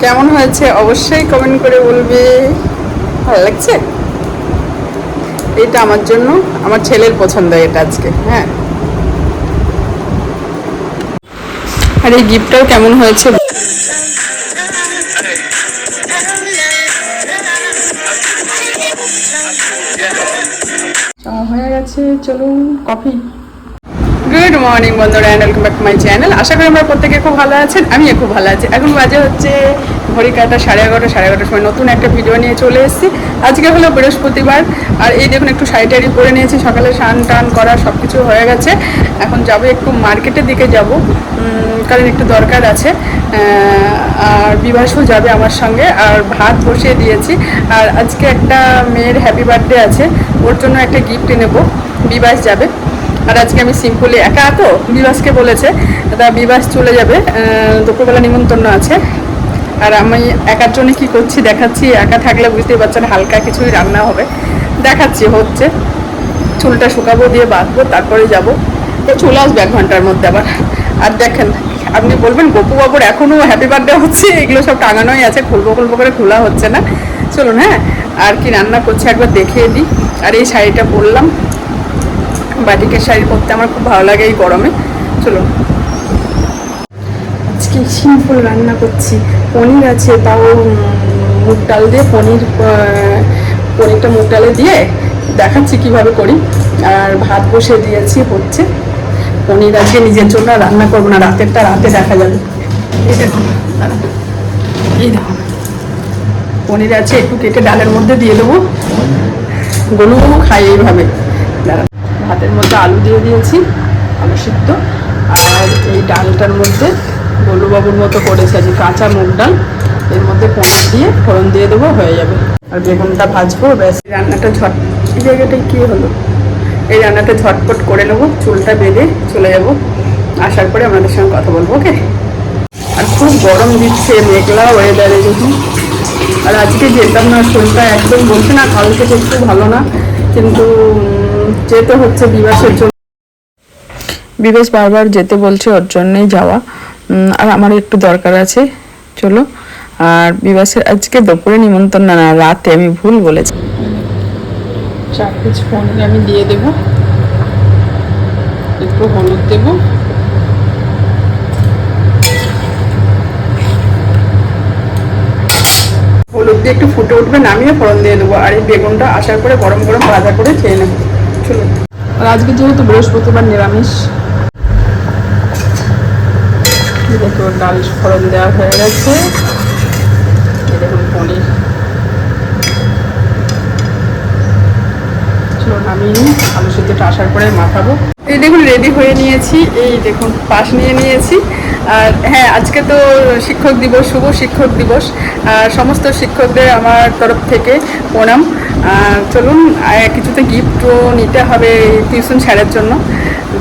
কেমন হয়েছে অবশ্যই কমেন্ট করে বলবে। ভালো লাগছে? এটা আমার জন্য, আমার ছেলের পছন্দ এটা আজকে হ্যাঁ। আর এই গিফটটাও কেমন হয়েছে? হয়ে গেছে, চলুন, কফি। গুড মর্নিং বন্ধুরা and welcome back to my channel আশা করি আমরা প্রত্যেকে খুব ভালো আছেন, আমিও খুব ভালো আছি। এখন বাজে হচ্ছে ঘড়ি কাটা, সাড়ে এগারোটা, সাড়ে এগারোটার সময় নতুন একটা ভিডিও নিয়ে চলে এসেছি। আজকে হলো বৃহস্পতিবার, আর এই দেখুন একটু শাড়ি টাড়ি পরে নিয়েছি, সকালে স্নান টান করা সব কিছু হয়ে গেছে। এখন যাব একটু মার্কেটের দিকে যাব কারণ একটু দরকার আছে। আর বিভাসও যাবে আমার সঙ্গে, আর ভাত বসিয়ে দিয়েছি। আর আজকে একটা মেয়ের হ্যাপি বার্থডে আছে, ওর জন্য একটা গিফট নেব। বিবাস যাবে। আর আজকে আমি সিম্পলি একা তো বিবাসকে বলেছে তা বিবাস চলে যাবে দুপুরবেলা নিমন্ত্রণ আছে। আর আমি একার জন্য কি করছি দেখাচ্ছি, একা থাকলে বুঝতেই পারছেন হালকা কিছুই রান্না হবে। দেখাচ্ছি, হচ্ছে। চুলটা শুকাবো দিয়ে বাঁধবো, তারপরে যাব। তো চলে আসবে এক ঘণ্টার মধ্যে আবার। আর দেখেন, আপনি বলবেন গপু বাবুর এখনও হ্যাপি বার্থডে হচ্ছে, এগুলো সব টাঙানোই আছে, খুলবো খুলবো করে খোলা হচ্ছে না। চলুন হ্যাঁ। আর কি রান্না করছে একবার দেখিয়ে দিই। আর এই শাড়িটা পরলাম। বাটিকের শাড়ি পরতে আমার খুব ভালো লাগে এই গরমে। চলুন। আজকে সিম্পল রান্না করছি। পনির আছে, তাও মুগ ডাল দিয়ে পনির পনিরটা মুগ ডালে দিয়ে দেখাচ্ছি কীভাবে করি। আর ভাত বসে দিয়েছি, হচ্ছে পনির আজকে নিজের জন্য রান্না করব না, রাতেরটা রাতে দেখা যাবে। এই পনির আছে, একটু কেটে ডালের মধ্যে দিয়ে দেবো। গলু খাই এইভাবে। ভাতের মধ্যে আলু দিয়ে দিয়েছি, আলু সিদ্ধ, আর এই ডালটার মধ্যে গোলুবাবুর মতো করেছি, আজকে কাঁচা মুগ ডাল। এর মধ্যে পনির দিয়ে ফোড়ন দিয়ে দেবো, হয়ে যাবে। আর বেগুনটা ভাজবো, ব্যাস। রান্নাটা ঝট এই জায়গাটায় কী হলো? এই রান্নাটা ঝটপট করে নেব, চুলটা বেঁধে চলে যাব। আসার পরে আপনাদের সঙ্গে কথা বলব, ওকে? আর খুব গরম দিচ্ছে, মেঘলা ওয়েদারে যখন আর আজকে যেতাম না শরীরটা একদম বলছে না কাল থেকে একটু ভালো না, কিন্তু যেতে হচ্ছে বিবাসের জন্য। বিবেশ বারবার যেতে বলছে ওর জন্যই যাওয়া। আর আমার একটু দরকার আছে। চলো। আর বিবাসের আজকে দুপুরে নিমন্ত্রণ না না রাতে আমি ভুল বলেছি। চার পিস পনির আমি দিয়ে দেব। একটু হলুদ দেব। হলুদ দিয়ে একটু ফুটে উঠবে নামিয়ে ফোড়ন দিয়ে দেবো। আর এই বেগুনটা আসার পরে গরম গরম ভাজা করে খেয়ে নেব। আজকে যেহেতু বৃহস্পতিবার নিরামিষ ডাল ফোড়ন দেওয়া হয়ে গেছে। দেখুন পনির। সিদ্ধটা আসার পরে মাখাবো। এই দেখুন রেডি হয়ে নিয়েছি। এই দেখুন, পাশ নিয়ে নিয়েছি। আর হ্যাঁ আজকে তো শিক্ষক দিবস, শুভ শিক্ষক দিবস। আর সমস্ত শিক্ষকদের আমার তরফ থেকে প্রণাম। চলুন কিছুতে গিফটও নিতে হবে টিউশন স্যারের জন্য।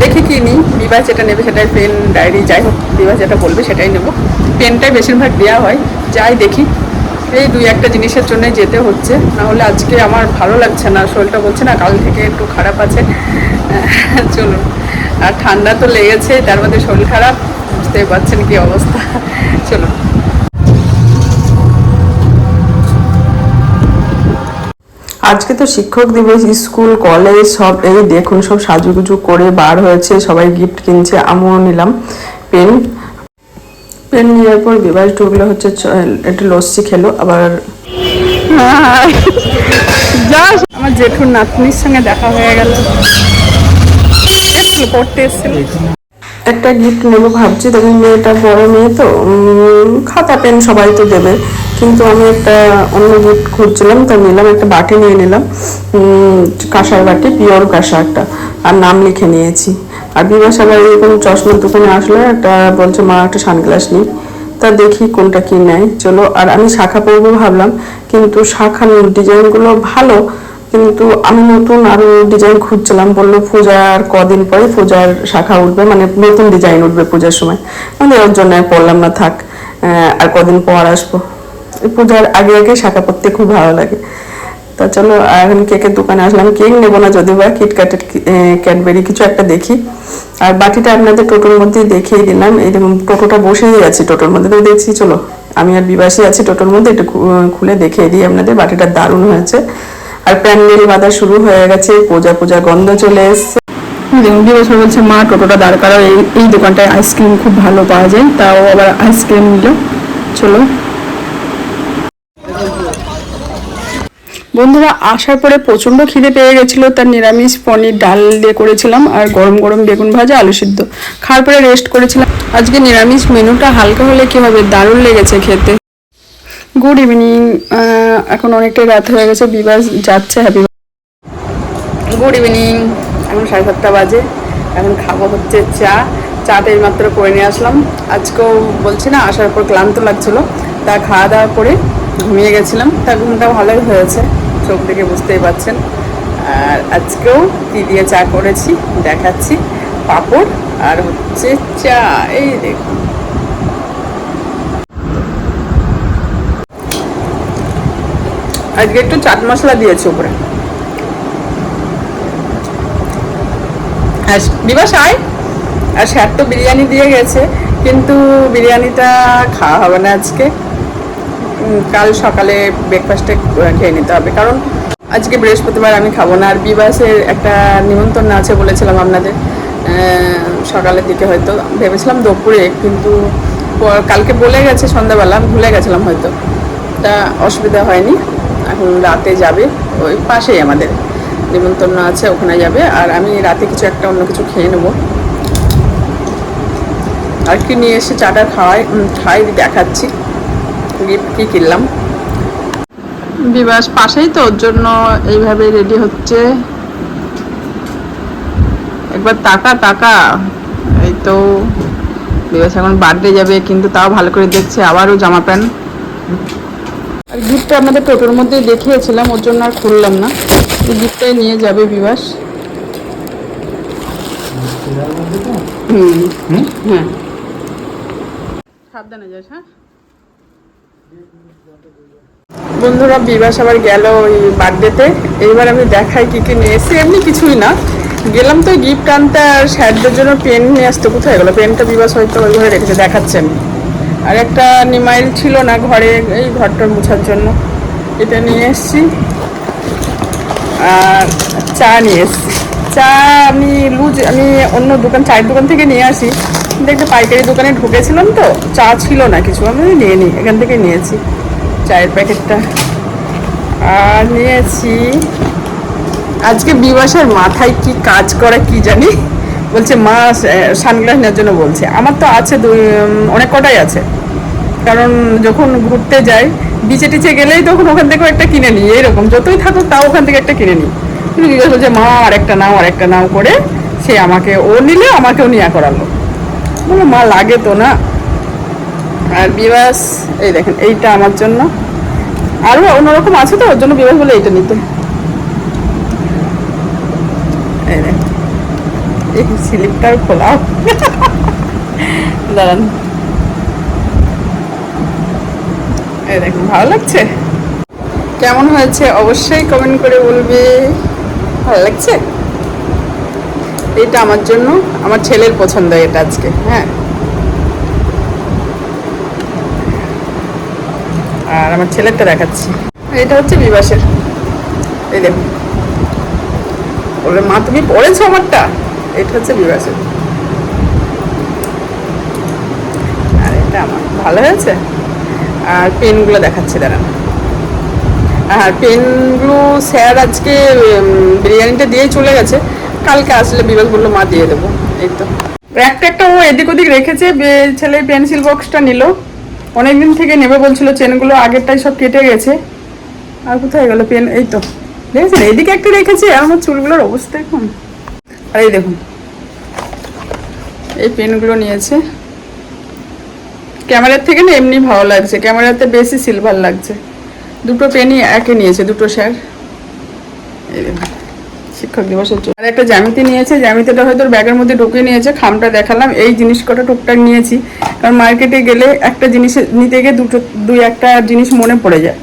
দেখি কি নিই বিবাহ যেটা নেবে সেটাই পেন ডায়েরি যাই হোক বিবাহ যেটা বলবে সেটাই নেব। পেনটাই বেশিরভাগ দেওয়া হয়, যাই দেখি। এই দুই একটা জিনিসের জন্য যেতে হচ্ছে, নাহলে আজকে আমার ভালো লাগছে না, শরীরটা বলছে না, কাল থেকে একটু খারাপ আছে। চলুন, আর ঠান্ডা তো লেগেছে, তার মধ্যে শরীর খারাপ, বুঝতেই পারছেন কি অবস্থা। চলুন। আজকে তো শিক্ষক দিবস, স্কুল, কলেজ, সব এই দেখুন, সব সাজুগুজু করে বার হয়েছে, সবাই গিফট কিনছে, আমিও নিলাম পেন পেন নেওয়ার পর বিবাহ ঢুকলো হচ্ছে একটু লস্যি খেলো, আবার আমার জেঠুর নাতনির সঙ্গে দেখা হয়ে গেল। পড়তে এসছিল। একটা গিফট নেব ভাবছি তখন মেয়েটা বড় মেয়ে তো খাতা পেন সবাই তো দেবে। কিন্তু আমি একটা অন্য গিফট খুঁজছিলাম, তো নিলাম, একটা বাটি নিয়ে নিলাম কাঁসার বাটি, পিওর কাঁসা একটা, আর নাম লিখে নিয়েছি। আর বিবাসা বাড়ি এরকম চশমার দোকানে আসলে একটা বলছে, মা, একটা সানগ্লাস নিই। তা দেখি কোনটা কি নেয়, চলো। আর আমি শাখা পরবো ভাবলাম, কিন্তু শাখার ডিজাইনগুলো ভালো কিন্তু আমি নতুন আরও ডিজাইন খুঁজছিলাম, বলল পূজার কদিন পরে পূজার শাখা উঠবে মানে নতুন ডিজাইন উঠবে পূজার সময়। মানে ওর জন্য পড়লাম না, থাক আর কদিন পর আসব। পূজার আগে আগে শাখা পরতে খুব ভালো লাগে। তা চলো এখন কেকের দোকানে আসলাম, কেক নেব না যদি বা কিটক্যাটের ক্যাডবেরি কিছু একটা দেখি। আর বাকিটা আপনাদের টোটোর মধ্যেই দেখিয়ে দিলাম দেখুন টোটোটা বসেই আছে টোটোর মধ্যে তো দেখছি, চলো। আমি আর বিবাসী আছি টোটোর মধ্যে, একটু খুলে দেখিয়ে দিই আপনাদের, বাটিটা দারুণ হয়েছে। আর প্যান্ডেল বাঁধা শুরু হয়ে গেছে, পূজা পূজা গন্ধ চলে এসছে। দেখুন বিবাস বলছে, মা, টোটোটা দাঁড় করাও, এই এই দোকানটায় আইসক্রিম খুব ভালো পাওয়া যায়, তাও আবার আইসক্রিম নিল। চলো। বন্ধুরা, আসার পরে প্রচণ্ড খিদে পেয়ে গেছিল, তার নিরামিষ পনির ডাল দিয়ে করেছিলাম, আর গরম গরম বেগুন ভাজা, আলু সিদ্ধ। খাওয়ার পরে রেস্ট করেছিলাম। আজকে নিরামিষ মেনুটা হালকা হলে কি হবে? দারুণ লেগেছে খেতে। গুড ইভিনিং এখন অনেকটাই রাত হয়ে গেছে বিবাস যাচ্ছে হ্যাপি গুড ইভিনিং এখন সাড়ে সাতটা বাজে। এখন খাব হচ্ছে চা। চাটা এইমাত্র করে নিয়ে আসলাম। আজকেও বলছি না, আসার পর ক্লান্ত লাগছিল। তা খাওয়া দাওয়া করে ঘুমিয়ে গেছিলাম। তা ঘুমটা ভালোই হয়েছে, চোখ দেখে বুঝতেই পারছেন। আর আজকেও কী দিয়ে চা করেছি, দেখাচ্ছি। পাঁপড় আর হচ্ছে চা। এই দেখুন। আজকে একটু চাট মশলা দিয়েছি উপরে। বিবাস আয় আর স্যার তো বিরিয়ানি দিয়ে গেছে, কিন্তু বিরিয়ানিটা খাওয়া হবে না আজকে। কাল সকালে ব্রেকফাস্টে খেয়ে নিতে হবে। কারণ আজকে বৃহস্পতিবার আমি খাব না। আর বিবাসের একটা নিমন্ত্রণ আছে বলেছিলাম আপনাদের সকালের দিকে হয়তো। ভেবেছিলাম দুপুরে, কিন্তু কালকে বলে গেছে সন্ধ্যাবেলা ভুলে গেছিলাম হয়তো। তা অসুবিধা হয়নি। এখন রাতে যাবে ওই পাশেই আমাদের। নিমন্ত্রণ আছে, ওখানে যাবে। আর আমি রাতে কিছু একটা অন্য কিছু খেয়ে নেব। আর কি নিয়ে এসে চাটা খাওয়াই খাই, দেখাচ্ছি। গিফট কি কিনলাম। বিবাস পাশেই তো, ওর জন্য এইভাবে রেডি হচ্ছে। একবার টাকা টাকা এই তো বিবাস এখন বার্থডে যাবে, কিন্তু তাও ভালো করে দেখছে, আবারও জামা প্যান্ট। আর গিফটটা আমাদের টোটোর মধ্যে দেখিয়েছিলাম ওর জন্য আর খুললাম না। এই গিফটটাই নিয়ে যাবে বিবাস হুম। হ্যাঁ। সাবধানে যাস হ্যাঁ? বন্ধুরা বিবাস আবার গেল ওই বার্থডেতে। এইবার আমি দেখাই কি কি নিয়ে এসেছি। এমনি কিছুই না। গেলাম তো গিফট আনতে আর স্যারদের জন্য পেন নিয়ে আসতে। কোথায় গেলো? পেনটা বিবাস হয়তো ওই ঘরে রেখেছে দেখাচ্ছে আমি। আর একটা নিমাইল ছিল না ঘরে, এই ঘরটা মুছার জন্য। এটা নিয়ে এসেছি। আর চা নিয়ে এসেছি। চা আমি লুজ, আমি অন্য দোকান, চায়ের দোকান থেকে নিয়ে আসি। কিন্তু একটা পাইকারি দোকানে ঢুকেছিলাম তো, চা ছিল না কিছু, আমি নিয়ে নিই, এখান থেকে নিয়েছি চায়ের প্যাকেটটা। আর নিয়েছি আজকে বিবাসের মাথায় কি কাজ করে, কি জানি? বলছে, মা সানগ্লাস নেওয়ার জন্য বলছে। আমার তো আছে অনেক কটাই আছে। কারণ যখন ঘুরতে যাই বিচে টিচে গেলেই তখন ওখান থেকে একটা কিনে নিই এরকম যতই থাকুক, তাও ওখান থেকে একটা কিনে নিই। কিন্তু বিকাশ বলছে মা, আর একটা নাও, আর একটা নাও করে। সে আমাকে, ও নিলে আমাকেও নিয়ে করালো। বলো, মা, লাগে তো না। আর বিবাস, এই দেখেন, এইটা আমার জন্য। আরও অন্যরকম আছে তো, ওর জন্য বিবাস বলে এইটা নিতে। এই দেখেন। স্লিপটার খোলাও দাঁড়ান। দেখুন, ভালো লাগছে? কেমন হয়েছে? অবশ্যই কমেন্ট করে বলবে। ভালো লাগছে? এটা আমার জন্য, আমার ছেলের পছন্দ এটা আজকে হ্যাঁ। আর আমার ছেলেরটা দেখাচ্ছি। এটা হচ্ছে বিবাসের। এই দেখুন। বলে মা, তুমি পড়েছো আমারটা? এটা হচ্ছে আর এটা আমার। ভালো হয়েছে? আর পেনগুলো দেখাচ্ছি আর পেনগুলো স্যার আজকে বিরিয়ানিটা দিয়ে চলে গেছে। কালকে আসলে মা, দিয়ে দেবো। এই তো। একটা একটা ও এদিক ওদিক রেখেছে ছেলে পেন্সিল বক্সটা নিল। অনেকদিন থেকে নেবে বলছিল, চেনগুলো আগেরটাই সব কেটে গেছে। আর কোথায় গেল পেন? এই তো। দেখেছেন? এদিকে একটা রেখেছে আমার চুলগুলোর অবস্থা এখন। আর এই দেখুন। এই পেনগুলো নিয়েছে। ক্যামেরার থেকে না এমনি ভালো লাগছে। ক্যামেরাতে বেশি সিলভার লাগছে। দুটো পেনই একে নিয়েছে, দুটো স্যার। শিক্ষক দিবসের জন্য। আর একটা জ্যামিতি নিয়েছে। জ্যামিতিটা হয়তো ব্যাগের মধ্যে ঢুকিয়ে নিয়েছে। খামটা দেখালাম। এই জিনিস কটা টুকটাক নিয়েছি। কারণ মার্কেটে গেলে একটা জিনিস নিতে গিয়ে দুটো, দুই একটা জিনিস মনে পড়ে যায়।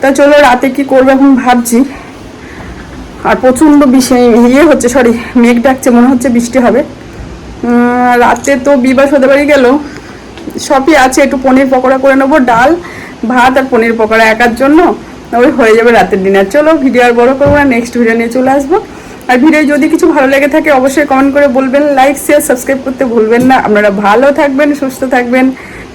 তা চলো রাতে কি করব এখন ভাবছি। আর প্রচণ্ড ইয়ে হচ্ছে সরি মেঘ ডাকছে, মনে হচ্ছে বৃষ্টি হবে। রাতে তো বিবাস হতে বাড়ি গেল। সবই আছে, একটু পনির পকোড়া করে নেব, ডাল, ভাত আর পনির পকোড়া একার জন্য। ওই হয়ে যাবে রাতের ডিনার চলো, ভিডিও আর বড় করব না নেক্সট ভিডিও নিয়ে চলে আসব। আর ভিডিও যদি কিছু ভালো লেগে থাকে, অবশ্যই কমেন্ট করে বলবেন। লাইক শেয়ার সাবস্ক্রাইব করতে ভুলবেন না। আপনারা ভালো থাকবেন, সুস্থ থাকবেন।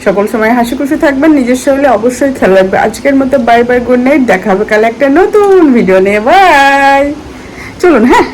সকল সময় হাসি খুশি থাকবেন, নিজের শরীরে অবশ্যই খেয়াল রাখবে আজকের মতো বাই বাই গুড নাইট দেখা হবে কাল একটা নতুন ভিডিও নিয়ে। বাই চলুন হ্যাঁ?